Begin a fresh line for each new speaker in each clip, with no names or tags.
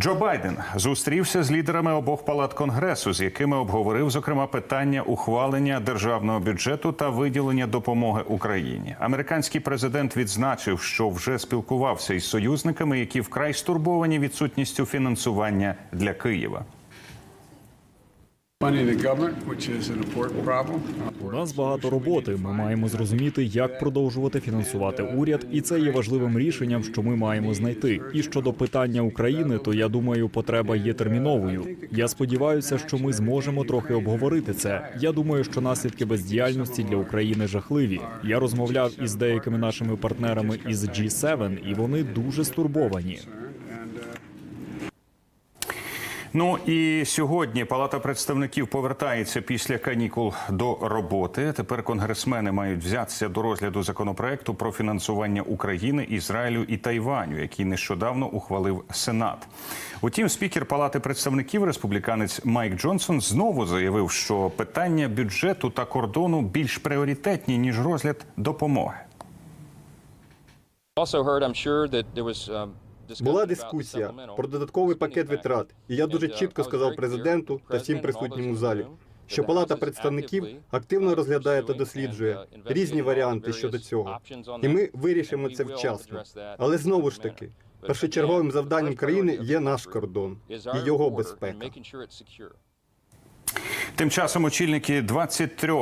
Джо Байден зустрівся з лідерами обох палат конгресу, з якими обговорив зокрема питання ухвалення державного бюджету та виділення допомоги Україні. Американський президент відзначив, що вже спілкувався із союзниками, які вкрай стурбовані відсутністю фінансування для Києва.
У нас багато роботи. Ми маємо зрозуміти, як продовжувати фінансувати уряд, і це є важливим рішенням, що ми маємо знайти. І щодо питання України, то я думаю, потреба є терміновою. Я сподіваюся, що ми зможемо трохи обговорити це. Я думаю, що наслідки бездіяльності для України жахливі. Я розмовляв із деякими нашими партнерами із G7, і вони дуже стурбовані.
Ну і сьогодні Палата представників повертається після канікул до роботи. Тепер конгресмени мають взятися до розгляду законопроекту про фінансування України, Ізраїлю і Тайваню, який нещодавно ухвалив Сенат. Утім, спікер Палати представників республіканець Майк Джонсон знову заявив, що питання бюджету та кордону більш пріоритетні ніж розгляд допомоги.
Also heard, I'm sure, that there was, um,
Була дискусія про додатковий пакет витрат, і я дуже
uh,
чітко сказав президенту та всім присутнім у залі, що Палата представників активно
uh,
розглядає та досліджує
uh,
різні варіанти щодо цього. І ми вирішимо це вчасно. Але знову ж таки, першочерговим завданням країни є наш кордон і його безпека.
Тим часом очільники 23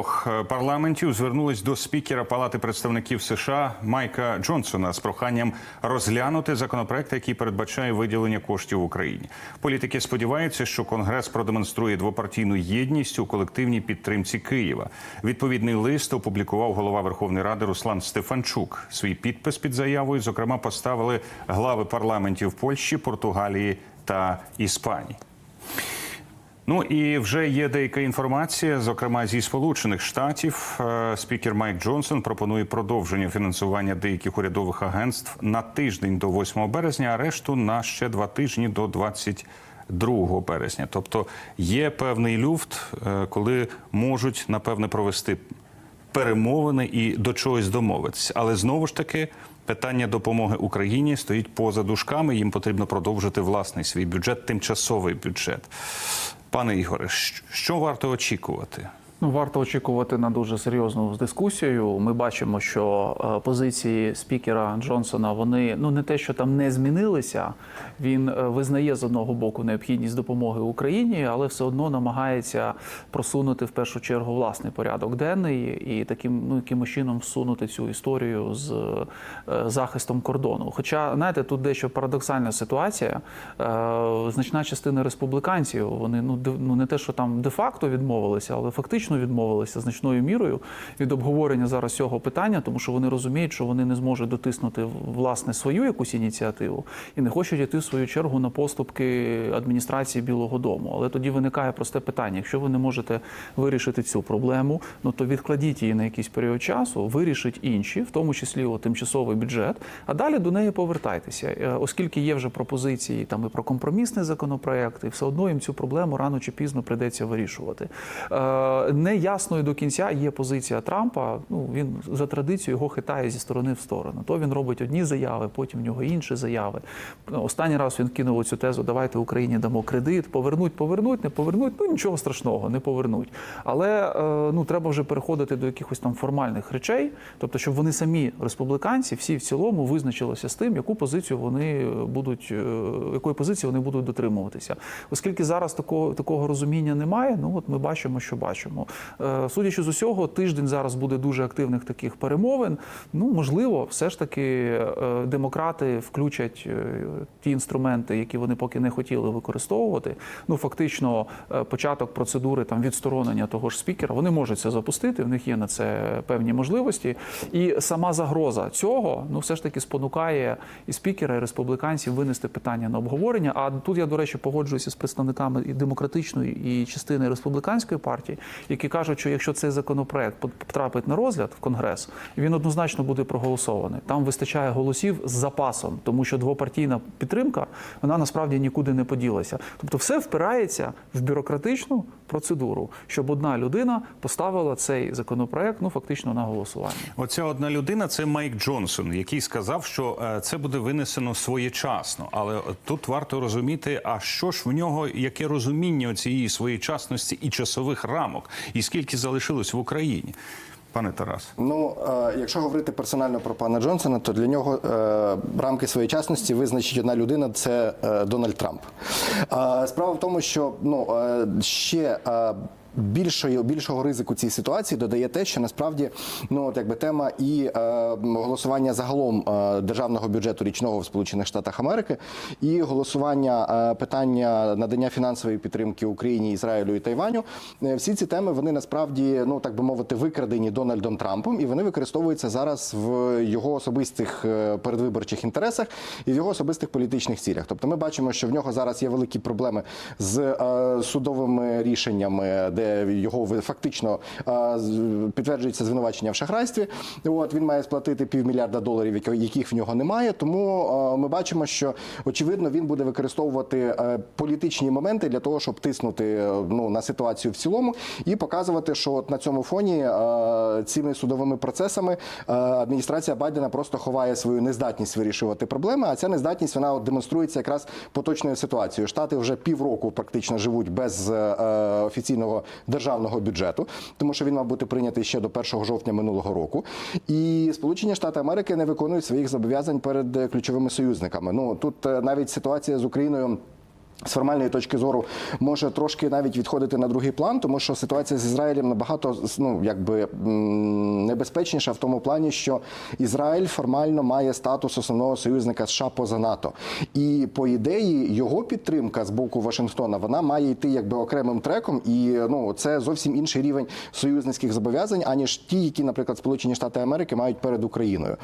парламентів звернулись до спікера Палати представників США Майка Джонсона з проханням розглянути законопроект, який передбачає виділення коштів Україні. Політики сподіваються, що Конгрес продемонструє двопартійну єдність у колективній підтримці Києва. Відповідний лист опублікував голова Верховної Ради Руслан Стефанчук. Свій підпис під заявою, зокрема, поставили глави парламентів Польщі, Португалії та Іспанії. Ну і вже є деяка інформація, зокрема зі Сполучених Штатів. Е, Спікер Майк Джонсон пропонує продовження фінансування деяких урядових агентств на тиждень до 8 березня, а решту на ще два тижні до 22 березня. Тобто є певний люфт, е, коли можуть напевне провести перемовини і до чогось домовитися. Але знову ж таки. Питання допомоги Україні стоїть поза дужками. Їм потрібно продовжити власний свій бюджет, тимчасовий бюджет. Пане Ігоре, що варто очікувати?
Ну, варто очікувати на дуже серйозну дискусію. Ми бачимо, що е, позиції спікера Джонсона вони ну не те, що там не змінилися. Він е, визнає з одного боку необхідність допомоги Україні, але все одно намагається просунути в першу чергу власний порядок денний і таким ну якимось чином всунути цю історію з е, захистом кордону. Хоча, знаєте, тут дещо парадоксальна ситуація. Значна частина республіканців вони ну де- ну не те, що там де-факто відмовилися, але фактично відмовилися значною мірою від обговорення зараз цього питання, тому що вони розуміють, що вони не зможуть дотиснути власне свою якусь ініціативу і не хочуть йти в свою чергу на поступки адміністрації Білого Дому. Але тоді виникає просте питання: якщо ви не можете вирішити цю проблему, ну то відкладіть її на якийсь період часу, вирішіть інші, в тому числі о, тимчасовий бюджет, а далі до неї повертайтеся, Е, оскільки є вже пропозиції там і про компромісний законопроект, і все одно їм цю проблему рано чи пізно прийдеться вирішувати. Неясною до кінця є позиція Трампа. Ну він за традицією його хитає зі сторони в сторону. То він робить одні заяви, потім в нього інші заяви. Ну, Останній раз він кинув цю тезу: давайте Україні дамо кредит, повернуть, повернуть, не повернуть. Ну нічого страшного, не повернуть. Але е, ну треба вже переходити до якихось там формальних речей, тобто, щоб вони самі республіканці, всі в цілому визначилися з тим, яку позицію вони будуть, е, якої позиції вони будуть дотримуватися. Оскільки зараз такого такого розуміння немає, ну от ми бачимо, що бачимо. Е, Судячи з усього, тиждень зараз буде дуже активних таких перемовин. Ну можливо, все ж таки е, демократи включать е, ті інструменти, які вони поки не хотіли використовувати. Ну фактично, початок процедури там відсторонення того ж спікера. Вони можуть це запустити. В них є на це певні можливості. І сама загроза цього ну все ж таки спонукає і спікера, і республіканців винести питання на обговорення. А тут я, до речі, погоджуюся з представниками і демократичної і частини республіканської партії, які які кажуть, що якщо цей законопроект потрапить на розгляд в Конгрес, він однозначно буде проголосований. Там вистачає голосів з запасом, тому що двопартійна підтримка вона насправді нікуди не поділася. Тобто, все впирається в бюрократичну процедуру, щоб одна людина поставила цей законопроект ну фактично на голосування.
Оця одна людина це Майк Джонсон, який сказав, що е, це буде винесено своєчасно. Але тут варто розуміти, а що ж в нього, яке розуміння цієї своєчасності і часових рамок, і скільки залишилось в Україні, пане Тарас.
Ну, е, якщо говорити персонально про пана Джонсона, то для нього е, рамки своєчасності визначить одна людина це е, Дональд Трамп. Справа в тому, що ну ще. Більшої більшого ризику цій ситуації додає те, що насправді ну от якби тема і е, голосування загалом е, державного бюджету річного в Сполучених Штатах Америки, і голосування е, питання надання фінансової підтримки Україні, Ізраїлю і Тайваню. Е, всі ці теми вони насправді ну так би мовити викрадені Дональдом Трампом, і вони використовуються зараз в його особистих е, передвиборчих інтересах і в його особистих політичних цілях. Тобто, ми бачимо, що в нього зараз є великі проблеми з е, судовими рішеннями, де його ви- фактично підтверджується звинувачення в шахрайстві. От він має сплатити півмільярда доларів, яких в нього немає. Тому ми бачимо, що очевидно він буде використовувати е, політичні моменти для того, щоб тиснути е, ну на ситуацію в цілому і показувати, що от на цьому фоні е, цими судовими процесами адміністрація Байдена просто ховає свою нездатність вирішувати проблеми. А ця нездатність вона от демонструється якраз поточною ситуацією. Штати вже півроку практично живуть без офіційного державного бюджету, тому що він мав бути прийнятий ще до 1 жовтня минулого року. І Сполучені Штати Америки не виконують своїх зобов'язань перед ключовими союзниками. Ну тут е, навіть ситуація з Україною. З формальної точки зору може трошки навіть відходити на другий план, тому що ситуація з Ізраїлем набагато ну якби небезпечніша в тому плані, що Ізраїль формально має статус основного союзника США поза НАТО, і по ідеї його підтримка з боку Вашингтона вона має йти якби окремим треком, і ну це зовсім інший рівень союзницьких зобов'язань, аніж ті, які, наприклад, Сполучені Штати Америки мають перед Україною.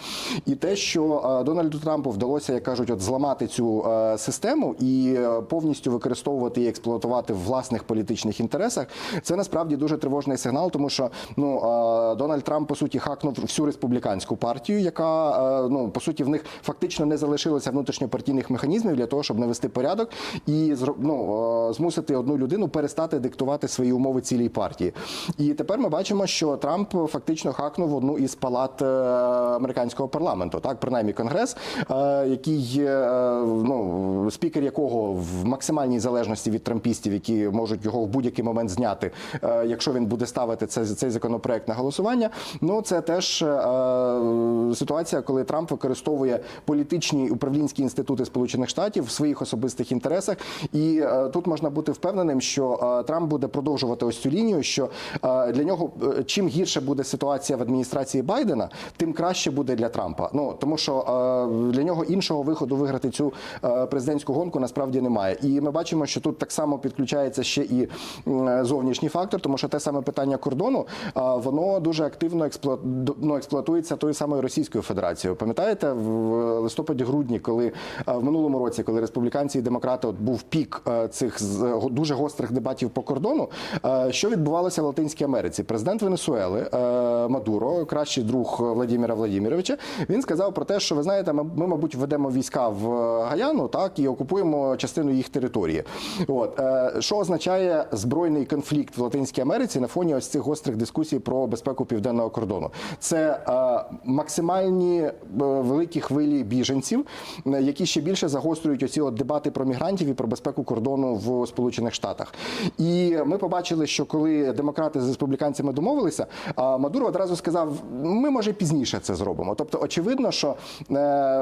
І те, що е, Дональду Трампу вдалося, як кажуть, от зламати цю е, систему і е, повністю використовувати і експлуатувати в власних політичних інтересах, це насправді дуже тривожний сигнал, тому що ну Дональд Трамп по суті хакнув всю республіканську партію, яка е, ну по суті в них фактично не залишилося внутрішньопартійних механізмів для того, щоб навести порядок і ну, е, змусити одну людину перестати диктувати свої умови цілій партії. І тепер ми бачимо, що Трамп фактично хакнув одну із палат е, американського парламенту, так принаймні конгрес, який ну спікер якого в максимальній залежності від трампістів, які можуть його в будь-який момент зняти, е, якщо він буде ставити цей, цей законопроект на голосування. Ну це теж е, ситуація, коли Трамп використовує політичні управлінські інститути Сполучених Штатів в своїх особистих інтересах, і е, тут можна бути впевненим, що Трамп буде продовжувати ось цю лінію. Що для нього чим гірше буде ситуація в адміністрації Байдена, тим краще буде для Трампа. Ну тому що для нього іншого виходу виграти цю президентську гонку насправді немає. І ми бачимо, що тут так само підключається ще і зовнішній фактор, тому що те саме питання кордону воно дуже активно ну, експлуатується тою самою Російською Федерацією. Пам'ятаєте, в листопаді-грудні, коли в минулому році, коли республіканці і демократи от був пік цих дуже гострих дебатів по кордону, що відбувалося в Латинській Америці? Президент Венесуели Мадуро, кращий друг Владимира Владимировича, він сказав про те, що ви знаєте, ми мабуть, введемо війська в Гаяну, так і окупуємо частину їх території. От е, що означає збройний конфлікт в Латинській Америці на фоні ось цих гострих дискусій про безпеку південного кордону? Це е, максимальні е, великі хвилі біженців, які ще більше загострюють оці от дебати про мігрантів і про безпеку кордону в Сполучених Штатах. І ми побачили, що коли демократи з республіканцями домовилися, Мадуро одразу сказав: ми може пізніше це зробимо. Тобто, очевидно, що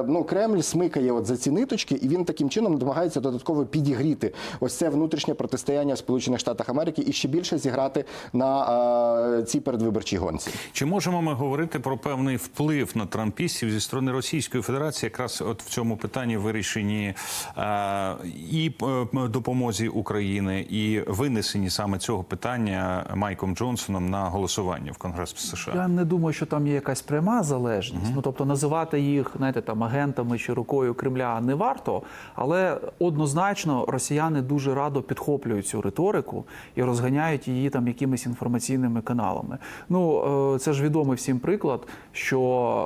ну Кремль смикає от за ці ниточки, і він таким чином намагається додатково підігріти ось це внутрішнє протистояння в Сполучених Штатах Америки і ще більше зіграти на е, цій передвиборчій гонці.
Чи можемо ми говорити про певний вплив на трампістів зі сторони Російської Федерації, якраз от в цьому питанні вирішенні е, і е, допомозі України, і винесенні саме цього питання Майком Джонсоном на голосування в Конгрес США?
Я не думаю, що там є якась пряма залежність. Ну тобто називати їх, знаєте, там агентами чи рукою Кремля не варто, але однозначно. Однозначно, росіяни дуже радо підхоплюють цю риторику і розганяють її там якимись інформаційними каналами. Ну е, це ж відомий всім приклад, що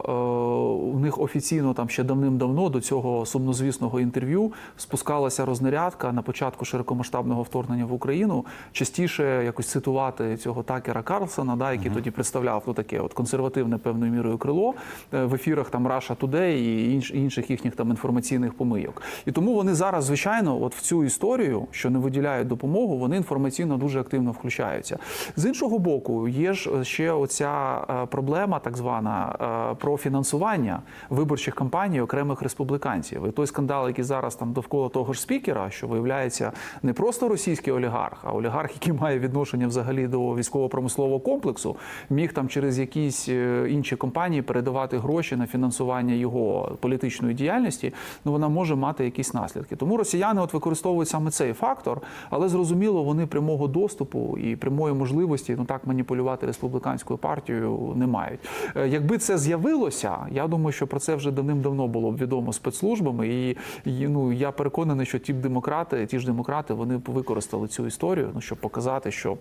е, у них офіційно там ще давним-давно до цього сумнозвісного інтерв'ю спускалася рознарядка на початку широкомасштабного вторгнення в Україну. Частіше якось цитувати цього Такера Карлсона, да, який тоді представляв ну, таке от консервативне певною мірою крило е, в ефірах там Russia Today і інших їхніх там інформаційних помийок. І тому вони зараз, звичайно, от в цю історію, що не виділяють допомогу, вони інформаційно дуже активно включаються. З іншого боку, є ж ще оця е, проблема, так звана е, про фінансування виборчих кампаній окремих республіканців. І той скандал, який зараз там довкола того ж спікера, що виявляється не просто російський олігарх, а олігарх, який має відношення взагалі до військово-промислового комплексу, міг там через якісь е, інші компанії передавати гроші на фінансування його політичної діяльності. Ну вона може мати якісь наслідки. Тому росіяни от використовують саме цей фактор, але зрозуміло, вони прямого доступу і прямої можливості ну так маніпулювати республіканською партією не мають. Е, Якби це з'явилося, я думаю, що про це вже давним-давно було б відомо спецслужбами, і, і ну я переконаний, що ті демократи, ті ж демократи, вони використали цю історію, ну щоб показати, що.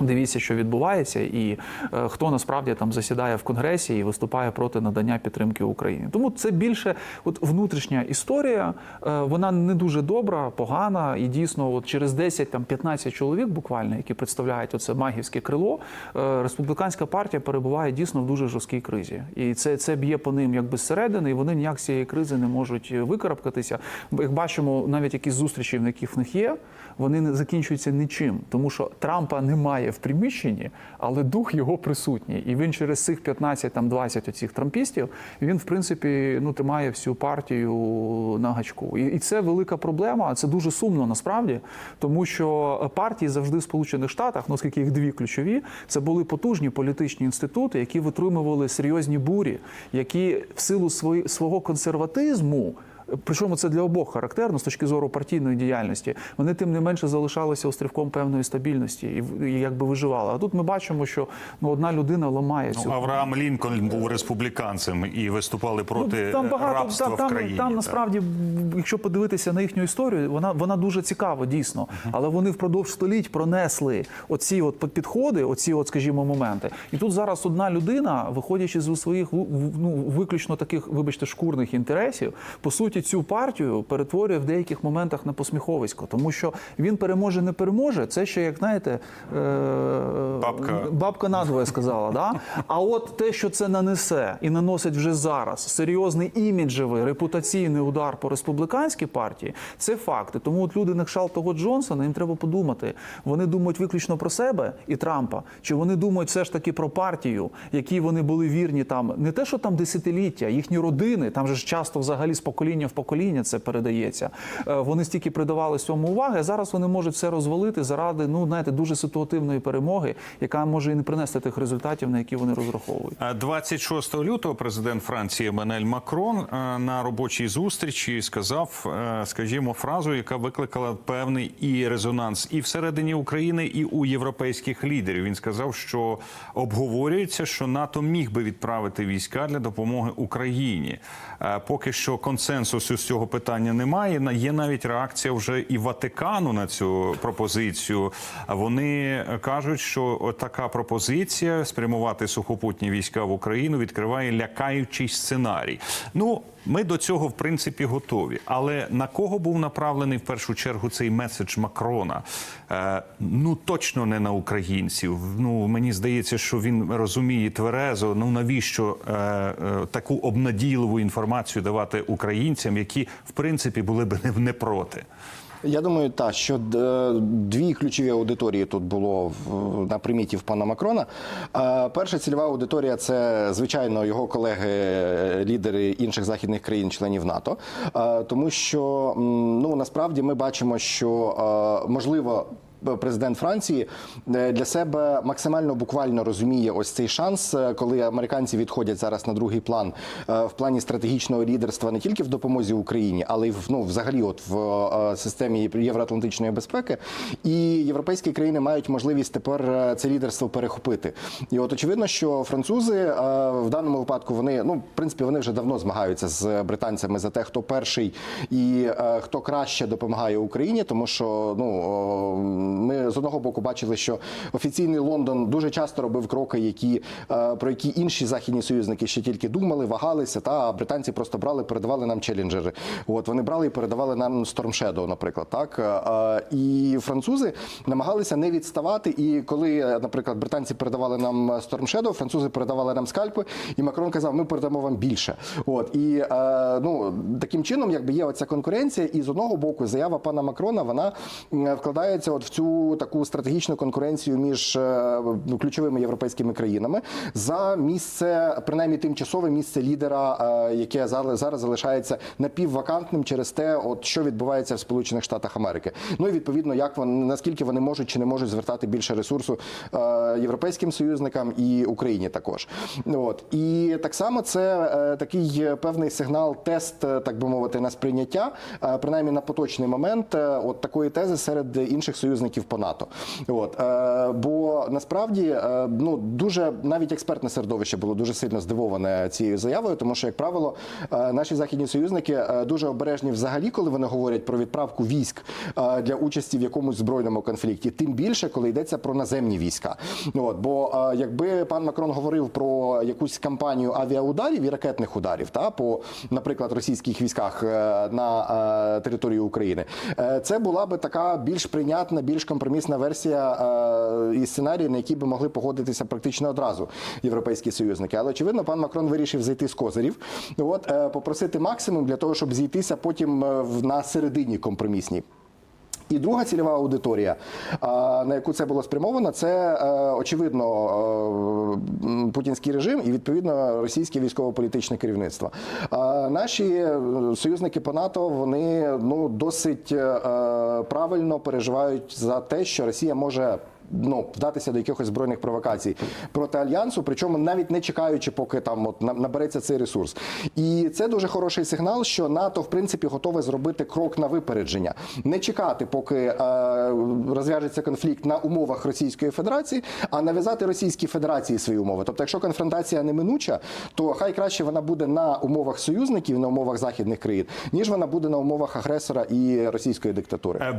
Дивіться, що відбувається, і е, хто насправді там засідає в конгресі і виступає проти надання підтримки Україні. Тому це більше от внутрішня історія. Е, вона не дуже добра, погана, і дійсно, от через 10 там 15 чоловік, буквально, які представляють оце магівське крило, е, республіканська партія перебуває дійсно в дуже жорсткій кризі, і це, це б'є по ним якби зсередини, і вони ніяк з цієї кризи не можуть викарабкатися. Як бачимо, навіть якісь зустрічі, в яких в них є, вони не закінчуються нічим, тому що Трампа немає в приміщенні, але дух його присутній. І він через цих 15 там 20 оцих трампістів він в принципі ну тримає всю партію на гачку. І, і це велика проблема. Це дуже сумно насправді, тому що партії завжди в Сполучених Штатах, ну оскільки їх дві ключові, це були потужні політичні інститути, які витримували серйозні бурі, які в силу свої, свого консерватизму. Причому це для обох характерно з точки зору партійної діяльності. Вони тим не менше залишалися острівком певної стабільності і, і якби виживали. А тут ми бачимо, що ну одна людина ламає цю
Ну, Авраам Лінкольн був республіканцем і виступали проти
Ну, там багато
рабства
там, там,
в країні.
там
так.
насправді, якщо подивитися на їхню історію, вона вона дуже цікава, дійсно. Але вони впродовж століть пронесли оці от підходи, оці, от, скажімо, моменти. І тут зараз одна людина, виходячи з своїх ну, виключно таких, вибачте, шкурних інтересів, по суті, цю партію перетворює в деяких моментах на посміховисько, тому що він переможе, не переможе. Це ще як знаєте, е,
Бабка.
бабка надвоє сказала, да? А от те, що це нанесе і наносить вже зараз серйозний іміджевий репутаційний удар по республіканській партії, це факти. Тому от люди на кшталт того Джонсона, їм треба подумати. Вони думають виключно про себе і Трампа, чи вони думають все ж таки про партію, якій вони були вірні там не те, що там десятиліття, їхні родини, там же ж часто взагалі з покоління в покоління це передається. Е, Вони стільки придавали цьому уваги, зараз вони можуть все розвалити заради ну знаєте дуже ситуативної перемоги, яка може і не принести тих результатів, на які вони розраховують.
А 26 лютого президент Франції Еммануель Макрон е, на робочій зустрічі сказав, е, скажімо, фразу, яка викликала певний і резонанс і всередині України, і у європейських лідерів. Він сказав, що обговорюється, що НАТО міг би відправити війська для допомоги Україні. Поки що консенсусу з цього питання немає. Є навіть реакція вже і Ватикану на цю пропозицію. Вони кажуть, що така пропозиція спрямувати сухопутні війська в Україну відкриває лякаючий сценарій. Ну. Ми до цього в принципі готові, але на кого був направлений в першу чергу цей меседж Макрона? Е, ну точно не на українців. Ну мені здається, що він розуміє тверезо. Ну навіщо е, е, таку обнадійливу інформацію давати українцям, які в принципі були б не, проти.
Я думаю, так, що е, дві ключові аудиторії тут було на приміті в пана Макрона. Е, Перша цільова аудиторія це, звичайно, його колеги, е, інших західних країн-членів НАТО. Тому що ну насправді ми бачимо, що можливо. Президент Франції, е, для себе максимально буквально розуміє ось цей шанс, е, коли американці відходять зараз на другий план е, в плані стратегічного лідерства не тільки в допомозі Україні, але й ну взагалі, от в системі євроатлантичної безпеки. І європейські країни мають можливість тепер це лідерство перехопити. І от очевидно, що французи в даному випадку вони ну в принципі вони вже давно змагаються з британцями за те, хто перший і хто краще допомагає Україні, тому що ну ми з одного боку бачили, що офіційний Лондон дуже часто робив кроки, які е, про які інші західні союзники ще тільки думали, вагалися. Та а британці просто брали, передавали нам челенджери. От вони брали і передавали нам Storm Shadow, наприклад, так Е, і французи намагалися не відставати. І коли, е, наприклад, британці передавали нам Storm Shadow, французи передавали нам скальпи, і Макрон казав, ми передамо вам більше. От і ну таким чином, якби є оця конкуренція, і з одного боку заява пана Макрона вона вкладається от в цю таку стратегічну конкуренцію між е, ключовими європейськими країнами за місце, принаймні тимчасове місце лідера, е, яке зараз залишається напіввакантним через те, от що відбувається в Сполучених Штатах Америки. Ну і відповідно, як вони наскільки вони можуть чи не можуть звертати більше ресурсу е, європейським союзникам і Україні також. От і так само це такий певний сигнал, тест, так би мовити, на сприйняття, принаймні на поточний момент, от такої тези серед інших союзників по НАТО. От е, бо насправді е, ну дуже навіть експертне середовище було дуже сильно здивоване цією заявою, тому що, як правило, е, наші західні союзники дуже обережні взагалі, коли вони говорять про відправку військ для участі в якомусь збройному конфлікті, тим більше, коли йдеться про наземні війська. От бо якби пан Макрон говорив про якусь кампанію авіаударів і ракетних ударів, та по, наприклад, російських військах на території України, це була би така більш прийнятна, більш компромісна версія е, і сценарій, на який би могли погодитися практично одразу європейські союзники. Але очевидно, пан Макрон вирішив зайти з козирів, от е, попросити максимум для того, щоб зійтися потім е, в- на середині компромісній. І друга цільова аудиторія, на яку це було спрямовано, це е, очевидно е, путінський режим і відповідно російське військово-політичне керівництво. Наші е, союзники по НАТО вони ну досить правильно переживають за те, що Росія може. Ну, вдатися до якихось збройних провокацій проти альянсу, причому навіть не чекаючи, поки там от на- набереться цей ресурс. І це дуже хороший сигнал, що НАТО в принципі готове зробити крок на випередження, не чекати, поки е, розв'яжеться конфлікт на умовах Російської Федерації, а нав'язати Російській Федерації свої умови. Тобто, якщо конфронтація неминуча, то хай краще вона буде на умовах союзників, на умовах західних країн, ніж вона буде на умовах агресора і російської диктатури.
Е,